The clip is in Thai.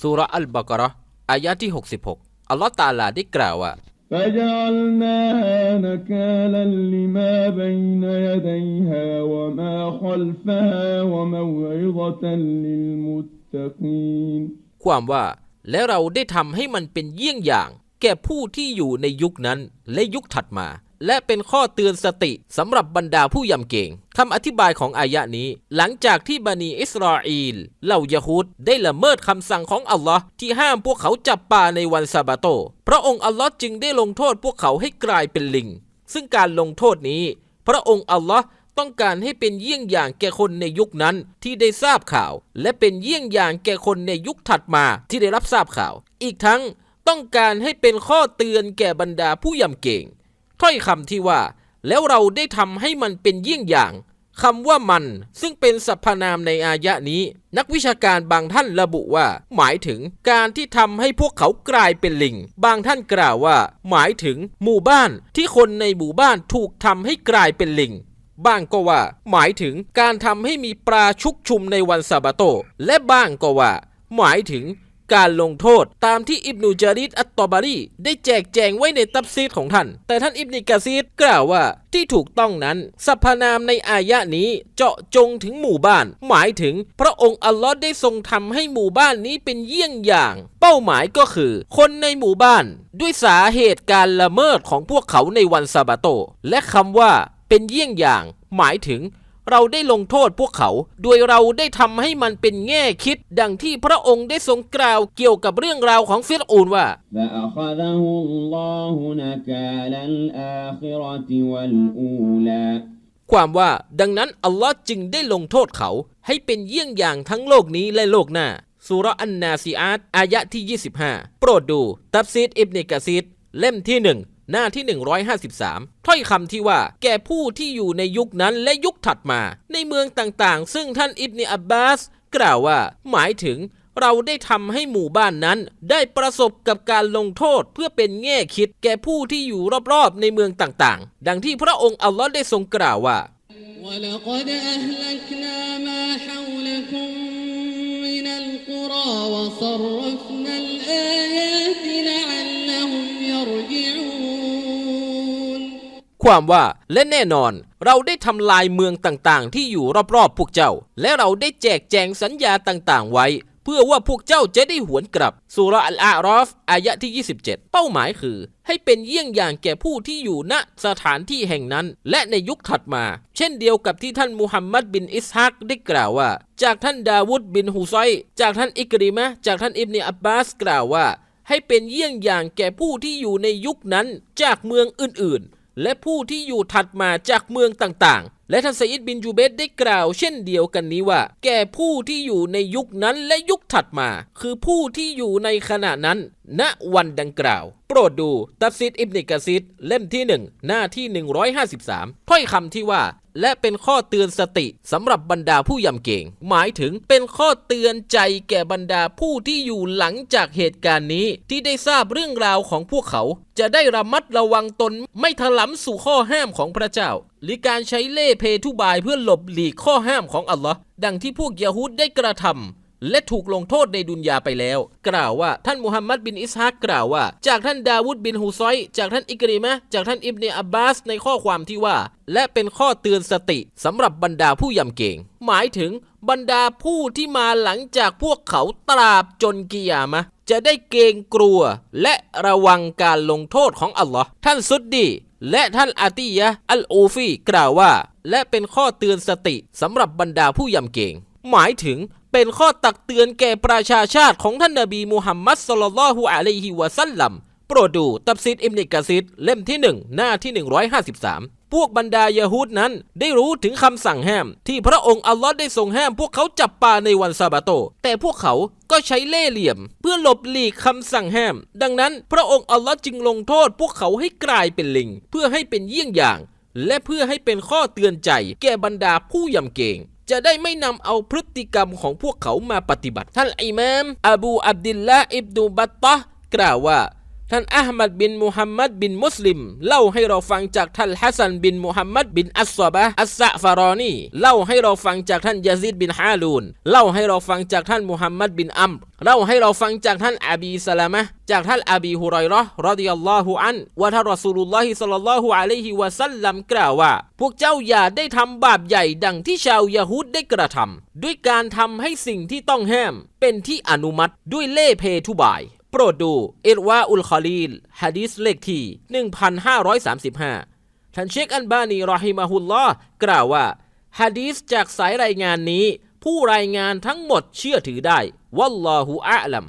สุราะห์อัลบากะเราะห์อายะที่ 66 อัลลอฮ์ตะอาลาได้กล่าวว่า فجعلناها نكالا لما بين يديها وما خلفها وموعظة للمتقين ความว่า และเราได้ทำให้มันเป็นเยี่ยงอย่าง แก่ผู้ที่อยู่ในยุคนั้นและยุคถัดมา และเป็นข้อเตือนสติสำหรับบรรดาผู้ยำเก่งคำอธิบายของอายะนี้ หลังจากที่บันีอิสราเอลเหล่ายะฮูดได้ละเมิดคำสั่งของอัลลอฮ์ที่ห้ามพวกเขาจับปลาในวันซาบาโต พระองค์อัลลอฮ์จึงได้ลงโทษพวกเขาให้กลายเป็นลิง ซึ่งการลงโทษนี้ พระองค์อัลลอฮ์ต้องการให้เป็นเยี่ยงอย่างแก่คนในยุคนั้นที่ได้ทราบข่าว และเป็นเยี่ยงอย่างแก่คนในยุคถัดมาที่ได้รับทราบข่าว อีกทั้งต้องการให้เป็นข้อเตือนแก่บรรดาผู้ยำเก่ง ถ้อยคำที่ว่า แล้วเราได้ทำให้มันเป็นเยี่ยงอย่างคำว่ามันซึ่งเป็นสรรพนามในอายะนี้ นักวิชาการบางท่านระบุว่า หมายถึงการที่ทำให้พวกเขากลายเป็นลิง บางท่านกล่าวว่า หมายถึงหมู่บ้านที่คนในหมู่บ้านถูกทำให้กลายเป็นลิงบ้างก็ว่า หมายถึงการทำให้มีปลาชุกชุมในวันซาบาโต และบ้างก็ว่า หมายถึง การลงโทษ ตามที่อิบนูจาริดอัตตอบารีได้แจกแจงไว้ในตับซีดของท่าน แต่ท่านอิบนิกาซีดกล่าวว่าที่ถูกต้องนั้นสรรพนามในอายะนี้เจาะจงถึงหมู่บ้าน หมายถึงพระองค์อัลลอฮ์ได้ทรงทำให้หมู่บ้านนี้เป็นเยี่ยงอย่าง เป้าหมายก็คือ คนในหมู่บ้าน ด้วยสาเหตุการละเมิดของพวกเขาในวันซาบาโต และคำว่าเป็นเยี่ยงอย่าง หมายถึง เราได้ลงโทษพวกเขา โดยเราได้ทำให้มันเป็นแง่คิด ดังที่พระองค์ได้ทรงกล่าวเกี่ยวกับเรื่องราวของฟิรอูนว่าความว่าดังนั้นอัลลอฮ์จึงได้ลงโทษเขา ให้เป็นเยี่ยงอย่างทั้งโลกนี้และโลกหน้าสุรอันนาซีอาตอายะที่ 25 โปรดดู ตับซีดอิบเนกะซีดเล่มที่หนึ่ง หน้าที่ 153 ถ้อยคำที่ว่า แก่ผู้ที่อยู่ในยุคนั้นและยุคถัดมา ในเมืองต่างๆ ซึ่งท่านอิบนิอับบาส กล่าวว่า หมายถึง เราได้ทำให้หมู่บ้านนั้น ได้ประสบกับการลงโทษเพื่อเป็นแง่คิด แก่ผู้ที่อยู่รอบๆ ในเมืองต่างๆ ดังที่พระองค์อัลลอฮ์ได้ทรงกล่าวว่า ولقد أهلكنا ما حولكم من القرى وصرفنا الآيات ความว่าและแน่นอน เราได้ทำลายเมืองต่างๆ ที่อยู่รอบๆพวกเจ้า และเราได้แจกแจงสัญญาต่างๆ ไว้ เพื่อว่าพวกเจ้าจะได้หวนกลับสุรอัลอารอฟอายะที่ 27 เป้าหมายคือ ให้เป็นเยี่ยงอย่างแก่ผู้ที่อยู่ณสถานที่แห่งนั้น และในยุคถัดมา เช่นเดียวกับที่ท่านมุฮัมมัดบินอิสฮักได้กล่าวว่า จากท่านดาวุดบินฮุไซจากท่านอิกริมะจากท่านอิบนีอับบาสกล่าวว่าให้เป็นเยี่ยงอย่างแก่ผู้ที่อยู่ในยุคนั้นจากเมืองอื่นๆ และผู้ที่อยู่ถัดมาจากเมืองต่างๆ และท่านไซอิดบินยูเบตได้กล่าวเช่นเดียวกันนี้ว่า แก่ผู้ที่อยู่ในยุคนั้นและยุคถัดมา คือผู้ที่อยู่ในขณะนั้น ณวันดังกล่าว โปรดดู ตัฟซิดอิบนิกะซิดเล่มที่ 1 หน้าที่ 153 ถ้อยคำที่ว่า และเป็นข้อเตือนสติสำหรับบรรดาผู้ยำเกรงหมายถึงเป็นข้อเตือนใจแก่บรรดาผู้ที่อยู่หลังจากเหตุการณ์นี้ที่ได้ทราบเรื่องราวของพวกเขา จะได้ระมัดระวังตนไม่ถลำสู่ข้อห้ามของพระเจ้า หรือการใช้เล่เพทุบายเพื่อหลบหลีกข้อห้ามของอัลลอฮ์ดังที่พวกยะฮูดได้กระทำ และถูกลงโทษในดุนยาไปแล้ว กล่าวว่าท่านมุฮัมมัดบินอิสฮากกล่าวว่า จากท่านดาวุดบินฮุซอย จากท่านอิกริมะจากท่านอิบเนอับบาสในข้อความที่ว่า และเป็นข้อเตือนสติสำหรับบรรดาผู้ยำเก่ง หมายถึงบรรดาผู้ที่มาหลังจากพวกเขาตราบจนกิยามะจะได้เกรงกลัว และระวังการลงโทษของอัลลอฮ์ท่านซุดดีและท่านอาติยะอัลอูฟีกล่าวว่า และเป็นข้อเตือนสติสำหรับบรรดาผู้ยำเก่งหมายถึง เป็นข้อตักเตือนแก่ประชาชาติของท่านนบีมูฮัมมัดสลลัลฮุอะลัยฮิวะสัลลัมโปรดดูตับซิดอิมนิกะซิดเล่มที่ 1 หน้าที่ 153 พวกบรรดายะฮูดนั้นได้รู้ถึงคำสั่งห้าม ที่พระองค์อัลลอฮ์ได้ทรงห้ามพวกเขาจับปลาในวันซาบาโต แต่พวกเขาก็ใช้เล่ห์เหลี่ยม เพื่อหลบหลีกคำสั่งห้าม ดังนั้นพระองค์อัลลอฮ์จึงลงโทษ พวกเขาให้กลายเป็นลิง เพื่อให้เป็นเยี่ยงอย่าง และเพื่อให้เป็นข้อเตือนใจ แก่บรรดาผู้ยำเกรง จะได้ไม่นำเอาพฤติกรรมของพวกเขามาปฏิบัติ ท่านอิมาม อบูอับดิลละอิบนูบัตตะกล่าวว่า ท่านอัลมัดบินมุฮัมมัดบินมุสลิม เล่าให้เราฟังจากท่านฮัสซันบินมุฮัมมัดบินอัสซอบะอัสซะฟารอนีเล่าให้เราฟังจากท่านยาซิดบินฮาลูนเล่าให้เราฟังจากท่านมุฮัมมัดบินอัมเล่าให้เราฟังจากท่านอบีสลามะจากท่านอบีฮุไรราะห์รอดิยัลลอฮุอันว่าท่านรอซูลุลลอฮิศ็อลลัลลอฮุอะลัยฮิวะซัลลัมกล่าวว่า พวกเจ้าอย่าได้ทำบาปใหญ่ดังที่ชาวยะฮูดได้กระทำด้วยการทำให้สิ่งที่ต้องห้ามเป็นที่อนุมัติด้วยเล่เพทุบาย โปรดดูอิรวาอุลคอลีลฮะดีสเลขที่ 1535 ท่านเชคอันบานีรอฮิมาฮุลลอฮ์กล่าวว่าฮะดีษจากสายรายงานนี้ ผู้รายงานทั้งหมดเชื่อถือได้ วัลลอฮุอาลัม